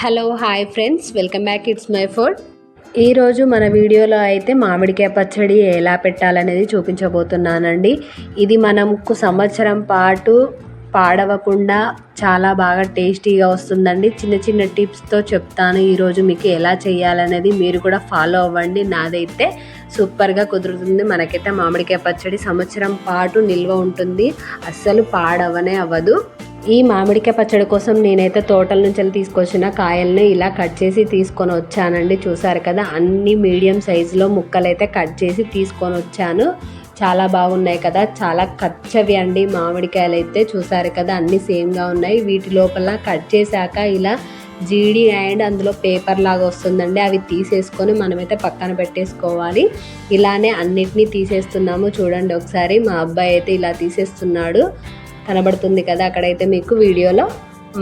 Hello hi friends welcome back it's my food ఈరోజు మన వీడియోలో అయితే మామిడికాయ పచ్చడి ఎలా పెట్టాలనేది చూపించబోతున్నానండి. ఇది మనకు సంవత్సరం పాటు పాడవకుండా చాలా బాగా టేస్టీగా వస్తుందండి. చిన్న చిన్న టిప్స్తో చెప్తాను ఈరోజు మీకు ఎలా చేయాలనేది. మీరు కూడా ఫాలో అవ్వండి. నాదైతే సూపర్గా కుదురుతుంది. మనకైతే మామిడికాయ పచ్చడి సంవత్సరం పాటు నిల్వ ఉంటుంది. అస్సలు పాడవనే అవ్వదు. ఈ మామిడికాయ పచ్చడి కోసం నేనైతే తోటల నుంచి తీసుకొచ్చిన కాయల్ని ఇలా కట్ చేసి తీసుకొని వచ్చానండి. చూసారు కదా అన్ని మీడియం సైజులో ముక్కలు అయితే కట్ చేసి తీసుకొని వచ్చాను. చాలా బాగున్నాయి కదా చాలా కచ్చవి అండి మామిడికాయలు అయితే. చూసారు కదా అన్ని సేమ్గా ఉన్నాయి. వీటి లోపల కట్ చేశాక ఇలా జీడి అండ్ అందులో పేపర్ లాగా వస్తుందండి. అవి తీసేసుకొని మనమైతే పక్కన పెట్టేసుకోవాలి. ఇలానే అన్నిటినీ తీసేస్తున్నాము. చూడండి ఒకసారి మా అబ్బాయి అయితే ఇలా తీసేస్తున్నాడు. కనబడుతుంది కదా అక్కడైతే మీకు వీడియోలో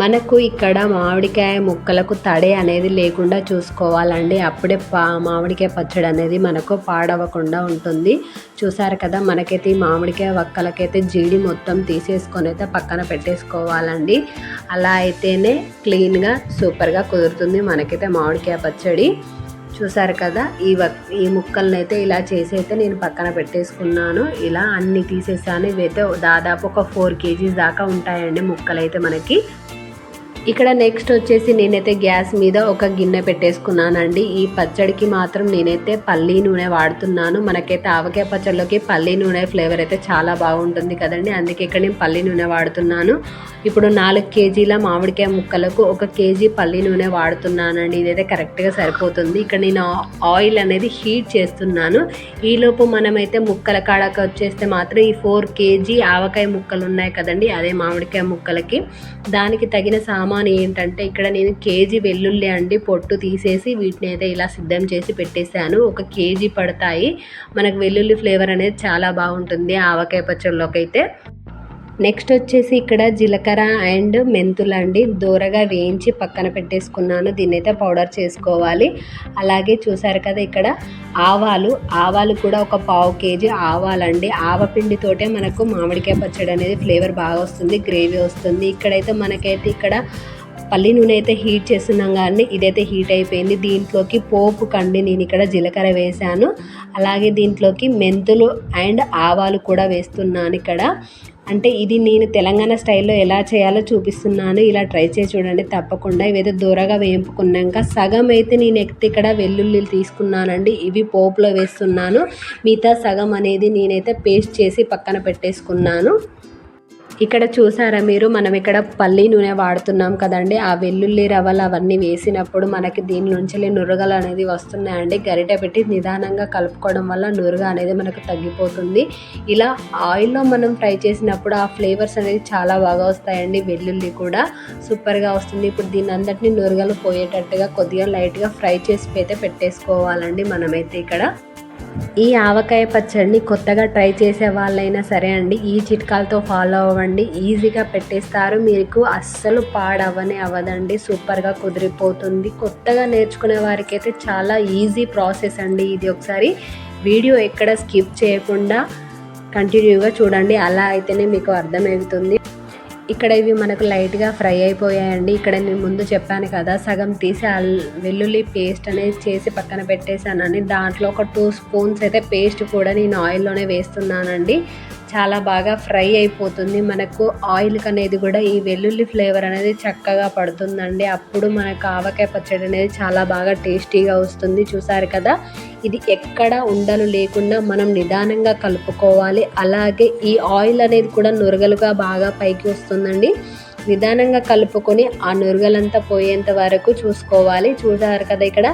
మనకు ఇక్కడ మామిడికాయ ముక్కలకు తడే అనేది లేకుండా చూసుకోవాలండి. అప్పుడే పా మామిడికాయ పచ్చడి అనేది మనకు పాడవకుండా ఉంటుంది. చూసారు కదా మనకైతే ఈ మామిడికాయ వక్కలకైతే జీడి మొత్తం తీసేసుకొని అయితే పక్కన పెట్టేసుకోవాలండి. అలా అయితేనే క్లీన్గా సూపర్గా కుదురుతుంది మనకైతే మామిడికాయ పచ్చడి. చూసారు కదా? ఈ ఈ ముక్కల్ని అయితే ఇలా చేసి అయితే నేను పక్కన పెట్టేసుకున్నాను. ఇలా అన్ని తీసేసాను. ఇవైతే దాదాపు ఒక ఫోర్ కేజీస్ దాకా ఉంటాయండి ముక్కలైతే మనకి. ఇక్కడ నెక్స్ట్ వచ్చేసి నేనైతే గ్యాస్ మీద ఒక గిన్నె పెట్టేసుకున్నానండి. ఈ పచ్చడికి మాత్రం నేనైతే పల్లి నూనె వాడుతున్నాను. మనకైతే ఆవకాయ పచ్చడిలోకి పల్లి నూనె ఫ్లేవర్ అయితే చాలా బాగుంటుంది కదండి. అందుకే ఇక్కడ నేను పల్లి నూనె వాడుతున్నాను. ఇప్పుడు నాలుగు కేజీల మామిడికాయ ముక్కలకు ఒక కేజీ పల్లి నూనె వాడుతున్నానండి. ఇదైతే కరెక్ట్గా సరిపోతుంది. ఇక్కడ నేను ఆయిల్ అనేది హీట్ చేస్తున్నాను. ఈలోపు మనమైతే ముక్కల కాడకు వచ్చేస్తే మాత్రం ఈ ఫోర్ కేజీ ఆవకాయ ముక్కలు ఉన్నాయి కదండి. అదే మామిడికాయ ముక్కలకి. దానికి తగిన సామాన్ అని ఏంటంటే ఇక్కడ నేను కేజీ వెల్లుల్లి అండి పొట్టు తీసేసి వీటిని అయితే ఇలా సిద్ధం చేసి పెట్టేశాను. ఒక కేజీ పడతాయి. మనకు వెల్లుల్లి ఫ్లేవర్ అనేది చాలా బాగుంటుంది ఆవకాయ పచ్చళ్ళలోకి అయితే. నెక్స్ట్ వచ్చేసి ఇక్కడ జీలకర్ర అండ్ మెంతులు అండి. దూరగా వేయించి పక్కన పెట్టేసుకున్నాను. దీన్ని అయితే పౌడర్ చేసుకోవాలి. అలాగే చూసారు కదా ఇక్కడ ఆవాలు. ఆవాలు కూడా ఒక పావు కేజీ ఆవాలండి. ఆవపిండితోటే మనకు మామిడికాయ పచ్చడి అనేది ఫ్లేవర్ బాగా వస్తుంది గ్రేవీ వస్తుంది. ఇక్కడైతే మనకైతే ఇక్కడ పల్లి నూనె అయితే హీట్ చేస్తున్నాం కానీ ఇదైతే హీట్ అయిపోయింది. దీంట్లోకి పోపు కండి నేను ఇక్కడ జీలకర్ర వేసాను అలాగే దీంట్లోకి మెంతులు అండ్ ఆవాలు కూడా వేస్తున్నాను ఇక్కడ. అంటే ఇది నేను తెలంగాణ స్టైల్లో ఎలా చేయాలో చూపిస్తున్నాను. ఇలా ట్రై చేసి చూడండి తప్పకుండా. ఇవైతే దూరగా వేయింపుకున్నాక సగం అయితే నేను ఎక్కితే ఇక్కడ వెల్లుల్లి తీసుకున్నానండి. ఇవి పోపులో వేస్తున్నాను. మిగతా సగం అనేది నేనైతే పేస్ట్ చేసి పక్కన పెట్టేసుకున్నాను. ఇక్కడ చూసారా మీరు? మనం ఇక్కడ పల్లి నూనె వాడుతున్నాం కదండి. ఆ వెల్లుల్లి రవ్వలు అవన్నీ వేసినప్పుడు మనకి దీని నుంచి నురగలు అనేది వస్తున్నాయండి. గరిటె పెట్టి నిదానంగా కలుపుకోవడం వల్ల నురగ అనేది మనకు తగ్గిపోతుంది. ఇలా ఆయిల్లో మనం ఫ్రై చేసినప్పుడు ఆ ఫ్లేవర్స్ అనేది చాలా బాగా వస్తాయండి. వెల్లుల్లి కూడా సూపర్గా వస్తుంది. ఇప్పుడు దీని అందరినీ నురగలు పోయేటట్టుగా కొద్దిగా లైట్గా ఫ్రై చేసి అయితే పెట్టేసుకోవాలండి మనమైతే ఇక్కడ. ఈ ఆవకాయ పచ్చడిని కొత్తగా ట్రై చేసే వాళ్ళైనా సరే అండి ఈ చిట్కాలతో ఫాలో అవ్వండి. ఈజీగా పెట్టేస్తారు. మీకు అస్సలు పాడవని అవ్వదండి. సూపర్గా కుదిరిపోతుంది. కొత్తగా నేర్చుకునే వారికి అయితే చాలా ఈజీ ప్రాసెస్ అండి ఇది ఒకసారి. వీడియో ఎక్కడ స్కిప్ చేయకుండా కంటిన్యూగా చూడండి. అలా అయితేనే మీకు అర్థమవుతుంది. ఇక్కడ ఇవి మనకు లైట్గా ఫ్రై అయిపోయాయండి. ఇక్కడ నేను ముందు చెప్పాను కదా సగం తీసి వెల్లుల్లి పేస్ట్ అనేది చేసి పక్కన పెట్టేశానని దాంట్లో ఒక టూ స్పూన్స్ అయితే పేస్ట్ కూడా నేను ఆయిల్లోనే వేస్తున్నానండి. చాలా బాగా ఫ్రై అయిపోతుంది. మనకు ఆయిల్ అనేది కూడా ఈ వెల్లుల్లి ఫ్లేవర్ అనేది చక్కగా పడుతుందండి. అప్పుడు మనకు ఆవకాయ పచ్చడి అనేది చాలా బాగా టేస్టీగా వస్తుంది. చూసారు కదా? ఇది ఎక్కడ ఉండలు లేకుండా మనం నిదానంగా కలుపుకోవాలి. అలాగే ఈ ఆయిల్ అనేది కూడా నురగలుగా బాగా పైకి వస్తుందండి. నిదానంగా కలుపుకొని ఆ నురగలంతా పోయేంత వరకు చూసుకోవాలి. చూసారు కదా ఇక్కడ?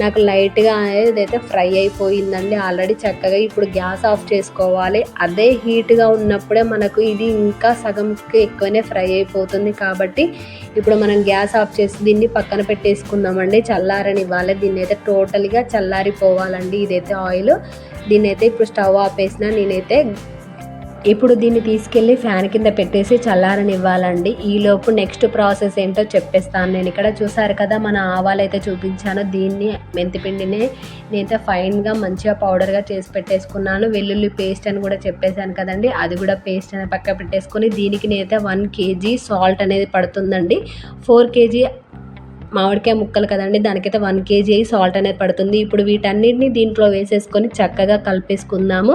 నాకు లైట్గా ఏదైతే ఫ్రై అయిపోయిందండి. ఆల్రెడీ చక్కగా ఇప్పుడు గ్యాస్ ఆఫ్ చేసుకోవాలి. అదే హీట్గా ఉన్నప్పుడే మనకు ఇది ఇంకా సగంకి ఎక్కువనే ఫ్రై అయిపోతుంది కాబట్టి ఇప్పుడు మనం గ్యాస్ ఆఫ్ చేసి దీన్ని పక్కన పెట్టేసుకుందామండి. చల్లారనివ్వాలి. దీన్ని అయితే టోటల్గా చల్లారిపోవాలండి ఇదైతే ఆయిల్. దీన్నైతే ఇప్పుడు స్టవ్ ఆపేసిన నేనైతే ఇప్పుడు దీన్ని తీసుకెళ్ళి ఫ్యాన్ కింద పెట్టేసి చల్లారనివ్వాలండి. ఈలోపు నెక్స్ట్ ప్రాసెస్ ఏంటో చెప్పేస్తాను. నేను ఇక్కడ చూసారు కదా మన ఆవాలు అయితే చూపించాను. దీన్ని మెంతిపిండిని నేనైతే ఫైన్గా మంచిగా పౌడర్గా చేసి పెట్టేసుకున్నాను. వెల్లుల్లి పేస్ట్ అని కూడా చెప్పేశాను కదండి. అది కూడా పేస్ట్ అనేది పక్క పెట్టేసుకొని దీనికి నేనైతే వన్ కేజీ సాల్ట్ అనేది పడుతుందండి. ఫోర్ కేజీ మామిడికాయ ముక్కలు కదండి. దానికైతే వన్ కేజీ సాల్ట్ అనేది పడుతుంది. ఇప్పుడు వీటన్నిటిని దీంట్లో వేసేసుకొని చక్కగా కలిపేసుకుందాము.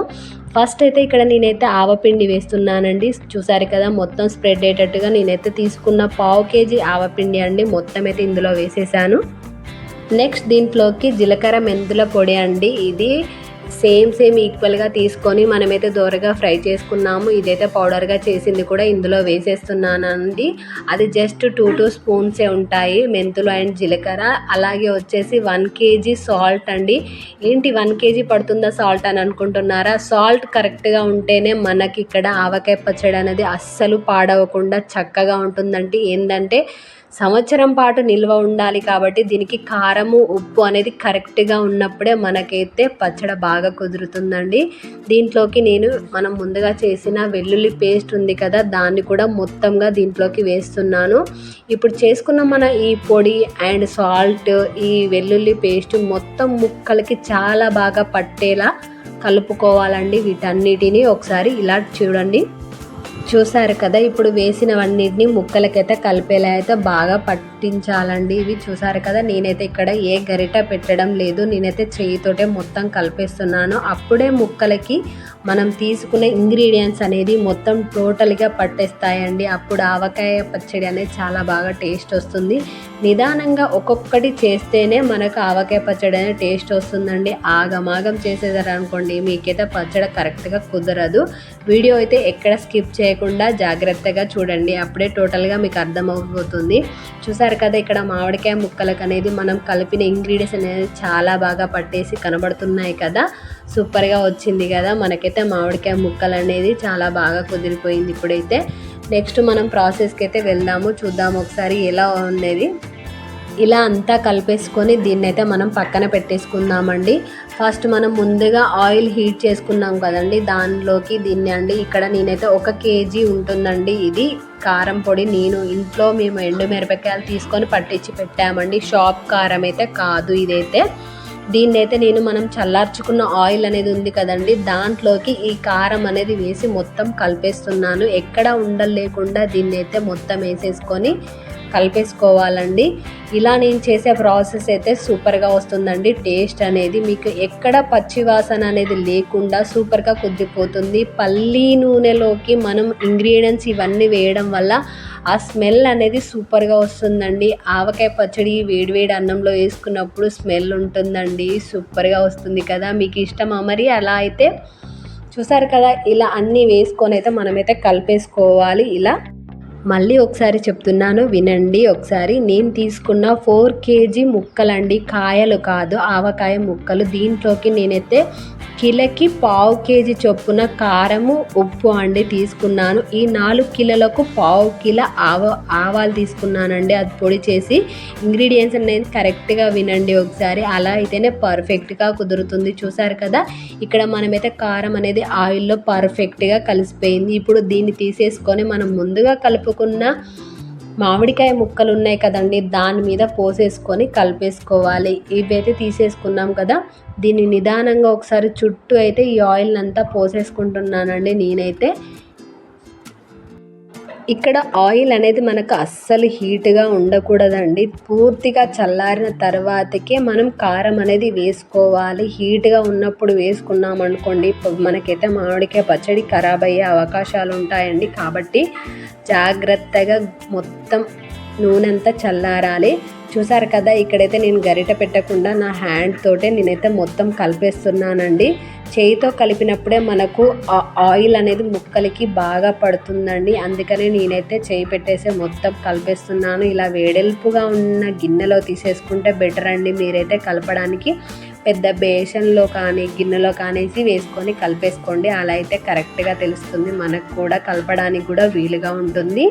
ఫస్ట్ అయితే ఇక్కడ నేనైతే ఆవపిండి వేస్తున్నానండి. చూసారు కదా మొత్తం స్ప్రెడ్ అయ్యేటట్టుగా నేనైతే తీసుకున్న పావు కేజీ ఆవపిండి అండి. మొత్తం అయితే ఇందులో వేసేసాను. నెక్స్ట్ దీంట్లోకి జీలకర్ర మెంతుల పొడి అండి. ఇది సేమ్ సేమ్ ఈక్వల్గా తీసుకొని మనమైతే దోరగా ఫ్రై చేసుకున్నాము. ఇదైతే పౌడర్గా చేసింది కూడా ఇందులో వేసేస్తున్నానండి. అది జస్ట్ టూ టూ స్పూన్సే ఉంటాయి. మెంతులు అండ్ జీలకర్ర. అలాగే వచ్చేసి వన్ కేజీ సాల్ట్ అండి. ఏంటి వన్ కేజీ పడుతుందా సాల్ట్ అని అనుకుంటున్నారా? సాల్ట్ కరెక్ట్గా ఉంటేనే మనకి ఇక్కడ ఆవకాయ పచ్చడి అనేది అస్సలు పాడవకుండా చక్కగా ఉంటుందండి. ఏంటంటే సంవత్సరం పాటు నిల్వ ఉండాలి కాబట్టి దీనికి కారము ఉప్పు అనేది కరెక్ట్గా ఉన్నప్పుడే మనకైతే పచ్చడి బాగా కుదురుతుందండి. దీంట్లోకి నేను మనం ముందుగా చేసిన వెల్లుల్లి పేస్ట్ ఉంది కదా దాన్ని కూడా మొత్తంగా దీంట్లోకి వేస్తున్నాను. ఇప్పుడు చేసుకున్న మన ఈ పొడి అండ్ సాల్ట్ ఈ వెల్లుల్లి పేస్ట్ మొత్తం ముక్కలకి చాలా బాగా పట్టేలా కలుపుకోవాలండి వీటన్నిటిని. ఒకసారి ఇలా చూడండి. చూసారు కదా ఇప్పుడు వేసినవన్నిటిని ముక్కలకైతే కలిపేలా అయితే బాగా పట్టించాలండి. ఇవి చూసారు కదా నేనైతే ఇక్కడ ఏ గరిట పెట్టడం లేదు. నేనైతే చేయితోటే మొత్తం కలిపేస్తున్నాను. అప్పుడే ముక్కలకి మనం తీసుకునే ఇంగ్రీడియంట్స్ అనేది మొత్తం టోటల్గా పట్టేస్తాయండి. అప్పుడు ఆవకాయ పచ్చడి అనేది చాలా బాగా టేస్ట్ వస్తుంది. నిదానంగా ఒక్కొక్కటి చేస్తేనే మనకు ఆవకాయ పచ్చడి అనేది టేస్ట్ వస్తుందండి. ఆగమాగం చేసేదారు అనుకోండి మీకైతే పచ్చడి కరెక్ట్గా కుదరదు. వీడియో అయితే ఎక్కడ స్కిప్ చేయకుండా జాగ్రత్తగా చూడండి. అప్పుడే టోటల్గా మీకు అర్థమవుతుంది. చూసారు కదా ఇక్కడ మామిడికాయ ముక్కలకు అనేది మనం కలిపిన ఇంగ్రీడియంట్స్ అనేది చాలా బాగా పట్టేసి కనబడుతున్నాయి కదా. సూపర్గా వచ్చింది కదా. మనకైతే మామిడికాయ ముక్కలు అనేది చాలా బాగా కుదిరిపోయింది ఇప్పుడైతే. నెక్స్ట్ మనం ప్రాసెస్కి అయితే వెళ్దాము చూద్దాము ఒకసారి ఎలా ఉండేది ఇలా అంతా కలిపేసుకొని దీన్ని అయితే మనం పక్కన పెట్టేసుకుందామండి. ఫస్ట్ మనం ముందుగా ఆయిల్ హీట్ చేసుకున్నాం కదండి దానిలోకి దీన్ని అండి. ఇక్కడ నేనైతే ఒక కేజీ ఉంటుందండి ఇది. కారం పొడి నేను ఇంట్లో మేము ఎండు మిరపకాయలు తీసుకొని పట్టించి పెట్టామండి. షాప్ కారం అయితే కాదు ఇదైతే. దీన్నైతే నేను మనం చల్లార్చుకున్న ఆయిల్ అనేది ఉంది కదండి దాంట్లోకి ఈ కారం అనేది వేసి మొత్తం కలిపేస్తున్నాను. ఎక్కడ ఉండలేకుండా దీన్నైతే మొత్తం వేసేసుకొని కలిపేసుకోవాలండి. ఇలా నేను చేసే ప్రాసెస్ అయితే సూపర్గా వస్తుందండి. టేస్ట్ అనేది మీకు ఎక్కడ పచ్చివాసన అనేది లేకుండా సూపర్గా కుద్దిపోతుంది పల్లి నూనెలోకి మనం ఇంగ్రీడియంట్స్ ఇవన్నీ వేయడం వల్ల ఆ స్మెల్ అనేది సూపర్గా వస్తుందండి. ఆవకాయ పచ్చడి వేడివేడి అన్నంలో వేసుకున్నప్పుడు స్మెల్ ఉంటుందండి. సూపర్గా వస్తుంది కదా. మీకు ఇష్టమా మరి? అలా అయితే చూసారు కదా. ఇలా అన్నీ వేసుకొని అయితే మనమైతే కలిపేసుకోవాలి. ఇలా మళ్ళీ ఒకసారి చెప్తున్నాను వినండి ఒకసారి. నేను తీసుకున్న ఫోర్ కేజీ ముక్కలండి. కాయలు కాదు ఆవకాయ ముక్కలు. దీంట్లోకి నేనైతే కిలోకి పావు కేజీ చొప్పున కారము ఉప్పు అండి తీసుకున్నాను. ఈ నాలుగు కిలోలకు పావు కిలో ఆవ ఆవాలు తీసుకున్నానండి. అది పొడి చేసి ఇంగ్రీడియంట్స్ అనేది కరెక్ట్గా వినండి ఒకసారి. అలా అయితేనే పర్ఫెక్ట్గా కుదురుతుంది. చూసారు కదా ఇక్కడ మనమైతే కారం అనేది ఆయిల్లో పర్ఫెక్ట్గా కలిసిపోయింది. ఇప్పుడు దీన్ని తీసేసుకొని మనం ముందుగా కలుపు కలుపుకున్న మామిడికాయ ముక్కలు ఉన్నాయి కదండి దాని మీద పోసేసుకొని కలిపేసుకోవాలి. ఇవైతే తీసేసుకున్నాం కదా దీన్ని నిదానంగా ఒకసారి చుట్టూ అయితే ఈ ఆయిల్ అంతా పోసేసుకుంటున్నానండి నేనైతే. ఇక్కడ ఆయిల్ అనేది మనకు అస్సలు హీట్గా ఉండకూడదండి. పూర్తిగా చల్లారిన తర్వాతకే మనం కారం అనేది వేసుకోవాలి. హీట్గా ఉన్నప్పుడు వేసుకున్నాం అనుకోండి మనకైతే మామిడికాయ పచ్చడి ఖరాబ్ అయ్యే అవకాశాలు ఉంటాయండి. కాబట్టి జాగ్రత్తగా మొత్తం నూనె అంతా చల్లారాలి. చూసారు కదా ఇక్కడైతే నేను గరిట పెట్టకుండా నా హ్యాండ్ తోటే నేనైతే మొత్తం కలిపేస్తున్నానండి. చేయితో కలిపినప్పుడే మనకు ఆ ఆయిల్ అనేది ముక్కలకి బాగా పడుతుందండి. అందుకనే నేనైతే చేయి పెట్టేసి మొత్తం కలిపేస్తున్నాను. ఇలా వేడెల్పుగా ఉన్న గిన్నెలో తీసేసుకుంటే బెటర్ అండి. మీరైతే కలపడానికి పెద్ద బేషన్లో కానీ గిన్నెలో కానేసి వేసుకొని కలిపేసుకోండి. అలా అయితే కరెక్ట్గా తెలుస్తుంది. మనకు కూడా కలపడానికి కూడా వీలుగా ఉంటుంది.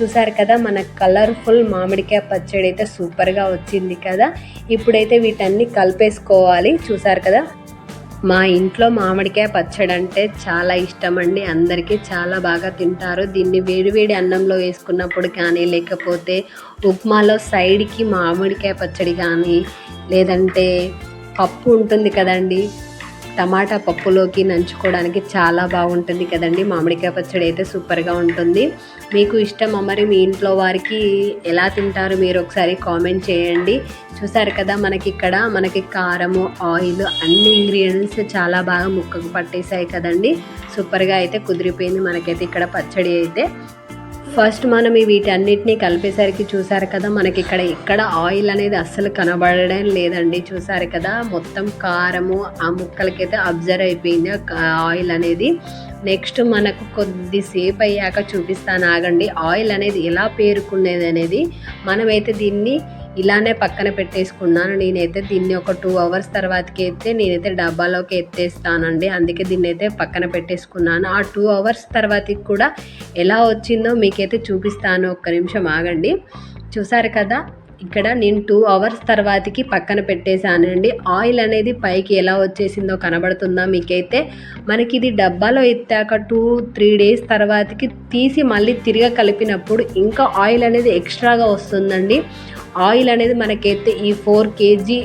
చూసారు కదా మన కలర్ఫుల్ మామిడికాయ పచ్చడి అయితే సూపర్గా వచ్చింది కదా. ఇప్పుడైతే వీటన్ని కలిపేసుకోవాలి. చూసారు కదా? మా ఇంట్లో మామిడికాయ పచ్చడి అంటే చాలా ఇష్టం అండి అందరికీ చాలా బాగా తింటారు. దీన్ని వేడివేడి అన్నంలో వేసుకున్నప్పుడు కానీ లేకపోతే ఉప్మాలో సైడ్కి మామిడికాయ పచ్చడి కానీ లేదంటే పప్పు ఉంటుంది కదండి టమాటా పప్పులోకి నంచుకోవడానికి చాలా బాగుంటుంది కదండి. మామిడికాయ పచ్చడి అయితే సూపర్గా ఉంటుంది. మీకు ఇష్టమా మరి మీ ఇంట్లో వారికి ఎలా తింటారు మీరు ఒకసారి కామెంట్ చేయండి. చూసారు కదా మనకి ఇక్కడ మనకి కారము ఆయిల్ అన్ని ఇంగ్రీడియంట్స్ చాలా బాగా ముక్కకు పట్టేశాయి కదండి. సూపర్గా అయితే కుదిరిపోయింది మనకైతే ఇక్కడ పచ్చడి అయితే. ఫస్ట్ మనం వీటన్నిటిని కలిపేసరికి చూసారు కదా మనకి ఇక్కడ ఇక్కడ ఆయిల్ అనేది అస్సలు కనబడడం లేదండి. చూసారు కదా మొత్తం కారము ఆ ముక్కలకైతే అబ్జర్వ్ అయిపోయింది ఆయిల్ అనేది. నెక్స్ట్ మనకు కొద్దిసేపు అయ్యాక చూపిస్తాను ఆగండి. ఆయిల్ అనేది ఎలా పేరుకునేది అనేది మనమైతే దీన్ని ఇలానే పక్కన పెట్టేసుకున్నాను. నేనైతే దీన్ని ఒక టూ అవర్స్ తర్వాతకి అయితే నేనైతే డబ్బాలోకి ఎత్తేస్తానండి. అందుకే దీన్ని అయితే పక్కన పెట్టేసుకున్నాను. ఆ టూ అవర్స్ తర్వాతకి కూడా ఎలా వచ్చిందో మీకైతే చూపిస్తాను. ఒక్క నిమిషం ఆగండి. చూసారు కదా? ఇక్కడ నేను టూ అవర్స్ తర్వాతకి పక్కన పెట్టేశానండి. ఆయిల్ అనేది పైకి ఎలా వచ్చేసిందో కనబడుతుందా మీకైతే? మనకి ఇది డబ్బాలో ఎత్తాక టూ త్రీ డేస్ తర్వాతకి తీసి మళ్ళీ తిరిగి కలిపినప్పుడు ఇంకా ఆయిల్ అనేది ఎక్స్ట్రాగా వస్తుందండి. ఆయిల్ అనేది మనకైతే ఈ ఫోర్ కేజీ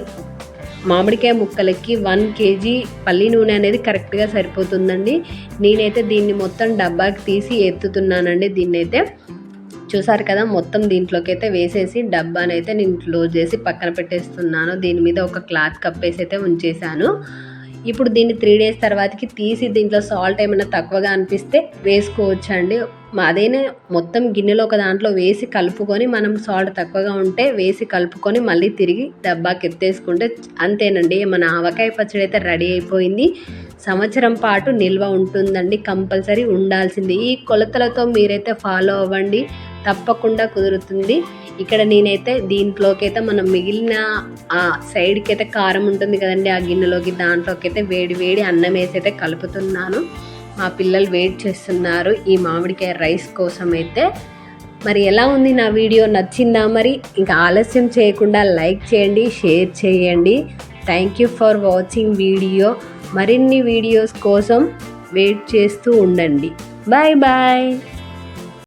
మామిడికాయ ముక్కలకి వన్ కేజీ పల్లి నూనె అనేది కరెక్ట్గా సరిపోతుందండి. నేనైతే దీన్ని మొత్తం డబ్బాకి తీసి ఎత్తుతున్నానండి దీన్నైతే. చూసారు కదా మొత్తం దీంట్లోకి అయితే వేసేసి డబ్బానైతే నేను క్లోజ్ చేసి పక్కన పెట్టేస్తున్నాను. దీని మీద ఒక క్లాత్ కప్పేసి అయితే ఉంచేసాను Hmm. ఇప్పుడు దీన్ని త్రీ డేస్ తర్వాతకి తీసి దీంట్లో సాల్ట్ ఏమైనా తక్కువగా అనిపిస్తే వేసుకోవచ్చండి. అదేనే మొత్తం గిన్నెలో ఒక దాంట్లో వేసి కలుపుకొని మనం సాల్ట్ తక్కువగా ఉంటే వేసి కలుపుకొని మళ్ళీ తిరిగి డబ్బాకి ఎత్తేసుకుంటే అంతేనండి. మన ఆవకాయ పచ్చడి అయితే రెడీ అయిపోయింది. సంవత్సరం పాటు నిల్వ ఉంటుందండి. కంపల్సరీ ఉండాల్సింది. ఈ కొలతలతో మీరైతే ఫాలో అవ్వండి. తప్పకుండా కుదురుతుంది. ఇక్కడ నేనైతే దీంట్లోకి అయితే మనం మిగిలిన ఆ సైడ్కి అయితే కారం ఉంటుంది కదండి ఆ గిన్నెలోకి దాంట్లోకి అయితే వేడి వేడి అన్నం వేసి అయితే కలుపుతున్నాను. మా పిల్లలు వెయిట్ చేస్తున్నారు ఈ మామిడికాయ రైస్ కోసం అయితే మరి ఎలా ఉంది నా వీడియో? నచ్చిందా మరి? ఇంకా ఆలస్యం చేయకుండా లైక్ చేయండి షేర్ చేయండి. Thank you for watching video. మరిన్ని వీడియోస్ కోసం వెయిట్ చేస్తూ ఉండండి. Bye bye